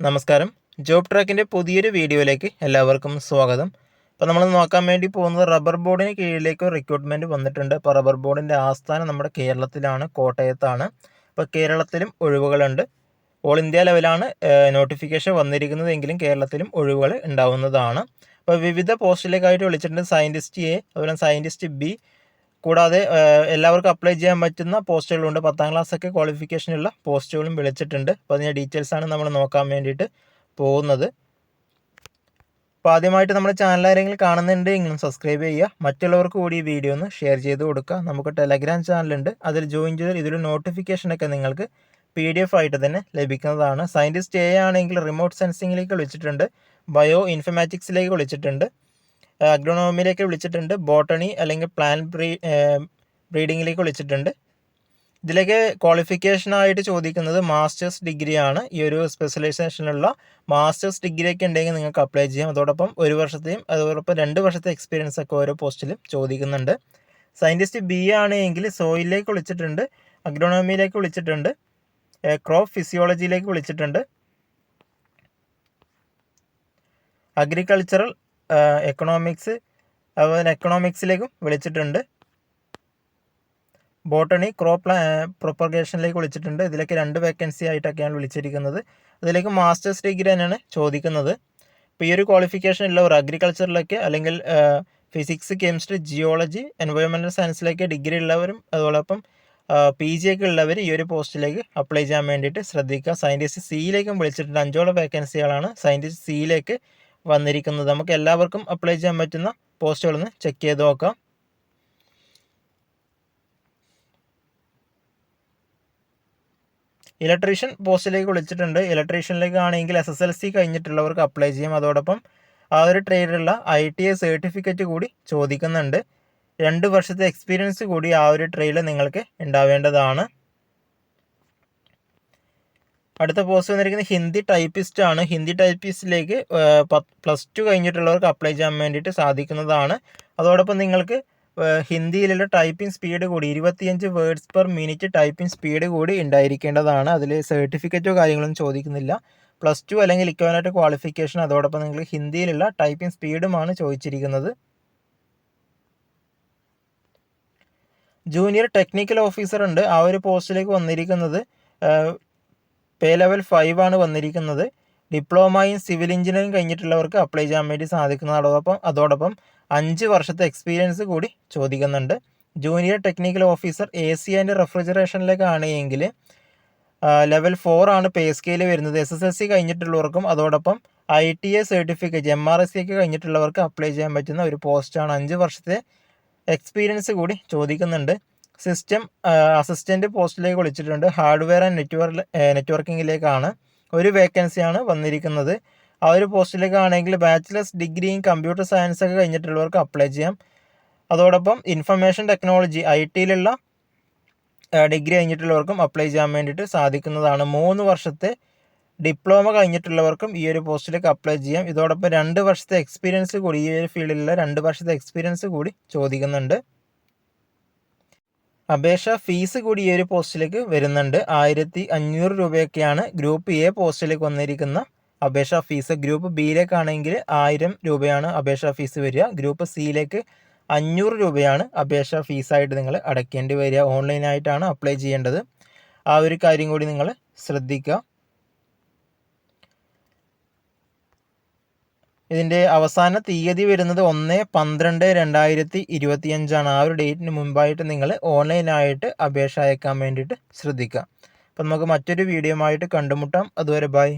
നമസ്കാരം. ജോബ് ട്രാക്കിന്റെ പുതിയൊരു വീഡിയോയിലേക്ക് എല്ലാവർക്കും സ്വാഗതം. അപ്പോൾ നമ്മൾ നോക്കാൻ വേണ്ടി പോകുന്നത് റബ്ബർ ബോർഡിന് കീഴിലേക്ക് റിക്രൂട്ട്മെന്റ് വന്നിട്ടുണ്ട്. അപ്പോൾ റബ്ബർ ബോർഡിന്റെ ആസ്ഥാനം നമ്മുടെ കേരളത്തിലാണ് കോട്ടയത്താണ്. അപ്പോൾ കേരളത്തിലും ഒഴിവുകളുണ്ട്. ഓൾ ഇന്ത്യ ലെവലാണ് നോട്ടിഫിക്കേഷൻ വന്നിരിക്കുന്നതെങ്കിലും കേരളത്തിലും ഒഴിവുകൾ ഉണ്ടാവുന്നതാണ്. അപ്പോൾ വിവിധ പോസ്റ്റിലേക്കായിട്ട് വിളിച്ചിട്ടുണ്ട് സയന്റിസ്റ്റ് എ അതുപോലെ സയന്റിസ്റ്റ് ബി കൂടാതെ എല്ലാവർക്കും അപ്ലൈ ചെയ്യാൻ പറ്റുന്ന പോസ്റ്റുകളുണ്ട്. പത്താം ക്ലാസ്സൊക്കെ ക്വാളിഫിക്കേഷനുള്ള പോസ്റ്റുകളും വിളിച്ചിട്ടുണ്ട്. അപ്പോൾ അതിന്റെ ഡീറ്റെയിൽസാണ് നമ്മൾ നോക്കാൻ വേണ്ടിയിട്ട് പോകുന്നത്. അപ്പോൾ ആദ്യമായിട്ട് നമ്മുടെ ചാനൽ ആരെങ്കിലും കാണുന്നുണ്ട് എങ്കിലും സബ്സ്ക്രൈബ് ചെയ്യുക. മറ്റുള്ളവർക്ക് കൂടി ഈ വീഡിയോ ഒന്ന് ഷെയർ ചെയ്ത് കൊടുക്കുക. നമുക്ക് ടെലഗ്രാം ചാനലുണ്ട് അതിൽ ജോയിൻ ചെയ്താൽ ഇതിൽ നോട്ടിഫിക്കേഷനൊക്കെ നിങ്ങൾക്ക് പി ഡി എഫ് ആയിട്ട് തന്നെ ലഭിക്കുന്നതാണ്. സയന്റിസ്റ്റ് എ ആണെങ്കിൽ റിമോട്ട് സെൻസിങ്ങിലേക്ക് വിളിച്ചിട്ടുണ്ട്. ബയോ ഇൻഫർമാറ്റിക്സിലേക്ക് വിളിച്ചിട്ടുണ്ട്. അഗ്രോണോമിയിലേക്ക് വിളിച്ചിട്ടുണ്ട്. ബോട്ടണി അല്ലെങ്കിൽ പ്ലാൻ ബ്രീ ബ്രീഡിങ്ങിലേക്ക് വിളിച്ചിട്ടുണ്ട്. ഇതിലേക്ക് ക്വാളിഫിക്കേഷനായിട്ട് ചോദിക്കുന്നത് മാസ്റ്റേഴ്സ് ഡിഗ്രിയാണ് ഈ ഒരു സ്പെഷ്യലൈസേഷനുള്ള മാസ്റ്റേഴ്സ് ഡിഗ്രി ഒക്കെ ഉണ്ടെങ്കിൽ നിങ്ങൾക്ക് അപ്ലൈ ചെയ്യാം. അതോടൊപ്പം ഒരു വർഷത്തെയും അതോടൊപ്പം രണ്ട് വർഷത്തെ എക്സ്പീരിയൻസ് ഒക്കെ ഓരോ പോസ്റ്റിലും ചോദിക്കുന്നുണ്ട്. സയന്റിസ്റ്റ് ബി ആണെങ്കിൽ സോയിലേക്ക് വിളിച്ചിട്ടുണ്ട് അഗ്രോണോമിയിലേക്ക് വിളിച്ചിട്ടുണ്ട് ക്രോപ്പ് ഫിസിയോളജിയിലേക്ക് വിളിച്ചിട്ടുണ്ട്. അഗ്രികൾച്ചറൽ എക്കണോമിക്സ് അതുപോലെ എക്കണോമിക്സിലേക്കും വിളിച്ചിട്ടുണ്ട്. ബോട്ടണി ക്രോപ്പ് പ്രൊപ്പഗേഷനിലേക്ക് വിളിച്ചിട്ടുണ്ട്. ഇതിലേക്ക് രണ്ട് വേക്കൻസി ആയിട്ടൊക്കെയാണ് വിളിച്ചിരിക്കുന്നത്. അതിലേക്ക് മാസ്റ്റേഴ്സ് ഡിഗ്രി തന്നെയാണ് ചോദിക്കുന്നത്. ഇപ്പോൾ ഈ ഒരു ക്വാളിഫിക്കേഷൻ ഉള്ളവർ അഗ്രികൾച്ചറിലേക്ക് അല്ലെങ്കിൽ ഫിസിക്സ് കെമിസ്ട്രി ജിയോളജി എൻവയോൺമെന്റൽ സയൻസിലേക്ക് ഡിഗ്രി ഉള്ളവരും അതോടൊപ്പം പി ജി ഒക്കെ ഉള്ളവർ ഈ ഒരു പോസ്റ്റിലേക്ക് അപ്ലൈ ചെയ്യാൻ വേണ്ടിയിട്ട് ശ്രദ്ധിക്കുക. സയന്റിസ്റ്റ് സിയിലേക്കും വിളിച്ചിട്ടുണ്ട്. അഞ്ചോളം വേക്കൻസികളാണ് സയന്റിസ്റ്റ് സിയിലേക്ക് വന്നിരിക്കുന്നത്. നമുക്ക് എല്ലാവർക്കും അപ്ലൈ ചെയ്യാൻ പറ്റുന്ന പോസ്റ്റുകളൊന്ന് ചെക്ക് ചെയ്ത് നോക്കാം. ഇലക്ട്രീഷ്യൻ പോസ്റ്റിലേക്ക് വിളിച്ചിട്ടുണ്ട്. ഇലക്ട്രീഷ്യനിലേക്ക് ആണെങ്കിൽ എസ് എസ് എൽ സി കഴിഞ്ഞിട്ടുള്ളവർക്ക് അപ്ലൈ ചെയ്യാം. അതോടൊപ്പം ആ ഒരു ട്രേഡിലുള്ള ഐ ടി ഐ സർട്ടിഫിക്കറ്റ് കൂടി ചോദിക്കുന്നുണ്ട്. രണ്ട് വർഷത്തെ എക്സ്പീരിയൻസ് കൂടി ആ ഒരു ട്രേഡിൽ നിങ്ങൾക്ക് ഉണ്ടാവേണ്ടതാണ്. അടുത്ത പോസ്റ്റ് വന്നിരിക്കുന്നത് ഹിന്ദി ടൈപ്പിസ്റ്റ് ആണ്. ഹിന്ദി ടൈപ്പിസ്റ്റിലേക്ക് പ്ലസ് ടു കഴിഞ്ഞിട്ടുള്ളവർക്ക് അപ്ലൈ ചെയ്യാൻ വേണ്ടിയിട്ട് സാധിക്കുന്നതാണ്. അതോടൊപ്പം നിങ്ങൾക്ക് ഹിന്ദിയിലുള്ള ടൈപ്പിംഗ് സ്പീഡ് കൂടി ഇരുപത്തിയഞ്ച് words per minute typing speed കൂടി ഉണ്ടായിരിക്കേണ്ടതാണ്. അതിൽ സർട്ടിഫിക്കറ്റോ കാര്യങ്ങളൊന്നും ചോദിക്കുന്നില്ല. പ്ലസ് ടു അല്ലെങ്കിൽ ഇക്വാനായിട്ട് ക്വാളിഫിക്കേഷൻ അതോടൊപ്പം നിങ്ങൾ ഹിന്ദിയിലുള്ള ടൈപ്പിംഗ് സ്പീഡുമാണ് ചോദിച്ചിരിക്കുന്നത്. ജൂനിയർ ടെക്നിക്കൽ ഓഫീസർ ഉണ്ട്. ആ ഒരു പോസ്റ്റിലേക്ക് വന്നിരിക്കുന്നത് പേ ലെവൽ ഫൈവ് ആണ് വന്നിരിക്കുന്നത്. ഡിപ്ലോമ ഇൻ സിവിൽ എഞ്ചിനീയറിംഗ് കഴിഞ്ഞിട്ടുള്ളവർക്ക് അപ്ലൈ ചെയ്യാൻ വേണ്ടി സാധിക്കുന്നതോടൊപ്പം അതോടൊപ്പം അഞ്ച് വർഷത്തെ എക്സ്പീരിയൻസ് കൂടി ചോദിക്കുന്നുണ്ട്. Junior technical officer A C and റെഫ്രിജറേഷനിലേക്കാണ് എങ്കിൽ ലെവൽ ഫോർ ആണ് പേ സ്കെയിൽ വരുന്നത്. എസ് എസ് എസ് സി കഴിഞ്ഞിട്ടുള്ളവർക്കും അതോടൊപ്പം I T A certificate M R S C ഒക്കെ കഴിഞ്ഞിട്ടുള്ളവർക്ക് അപ്ലൈ ചെയ്യാൻ പറ്റുന്ന ഒരു പോസ്റ്റാണ് അഞ്ച് വർഷത്തെ എക്സ്പീരിയൻസ് കൂടി ചോദിക്കുന്നുണ്ട്. സിസ്റ്റം അസിസ്റ്റന്റ് പോസ്റ്റിലേക്ക് വിളിച്ചിട്ടുണ്ട്. ഹാർഡ്വെയർ ആൻഡ് നെറ്റ്വർക്ക് നെറ്റ്വർക്കിങ്ങിലേക്കാണ് ഒരു വേക്കൻസിയാണ് വന്നിരിക്കുന്നത്. ആ ഒരു പോസ്റ്റിലേക്കാണെങ്കിൽ bachelors degree in computer science ഒക്കെ കഴിഞ്ഞിട്ടുള്ളവർക്ക് അപ്ലൈ ചെയ്യാം. അതോടൊപ്പം ഇൻഫർമേഷൻ ടെക്നോളജി ഐ ടിയിലുള്ള ഡിഗ്രി കഴിഞ്ഞിട്ടുള്ളവർക്കും അപ്ലൈ ചെയ്യാൻ വേണ്ടിയിട്ട് സാധിക്കുന്നതാണ്. മൂന്ന് വർഷത്തെ ഡിപ്ലോമ കഴിഞ്ഞിട്ടുള്ളവർക്കും ഈ ഒരു പോസ്റ്റിലേക്ക് അപ്ലൈ ചെയ്യാം. ഇതോടൊപ്പം രണ്ട് വർഷത്തെ എക്സ്പീരിയൻസ് കൂടി ഈ ഒരു ഫീൽഡിലുള്ള രണ്ട് വർഷത്തെ എക്സ്പീരിയൻസ് കൂടി ചോദിക്കുന്നുണ്ട്. അപേക്ഷ ഫീസ് കൂടി ഈ ഒരു പോസ്റ്റിലേക്ക് വരുന്നുണ്ട്. ആയിരത്തി അഞ്ഞൂറ് രൂപയൊക്കെയാണ് ഗ്രൂപ്പ് എ പോസ്റ്റിലേക്ക് വന്നിരിക്കുന്ന അപേക്ഷാ ഫീസ്. ഗ്രൂപ്പ് ബിയിലേക്കാണെങ്കിൽ ആയിരം രൂപയാണ് അപേക്ഷാ ഫീസ് വരിക. ഗ്രൂപ്പ് സിയിലേക്ക് അഞ്ഞൂറ് രൂപയാണ് അപേക്ഷാ ഫീസായിട്ട് നിങ്ങൾ അടയ്ക്കേണ്ടി വരിക. ഓൺലൈനായിട്ടാണ് അപ്ലൈ ചെയ്യേണ്ടത്. ആ ഒരു കാര്യം കൂടി നിങ്ങൾ ശ്രദ്ധിക്കുക. ഇതിന്റെ അവസാന തീയതി വരുന്നത് ഒന്ന് പന്ത്രണ്ട് രണ്ടായിരത്തി ഇരുപത്തിയഞ്ചാണ്. ആ ഒരു ഡേറ്റിന് മുമ്പായിട്ട് നിങ്ങൾ ഓൺലൈനായിട്ട് അപേക്ഷ അയക്കാൻ വേണ്ടിയിട്ട് ശ്രദ്ധിക്കുക. അപ്പം നമുക്ക് മറ്റൊരു വീഡിയോ ആയിട്ട് കണ്ടുമുട്ടാം. അതുവരെ ബൈ.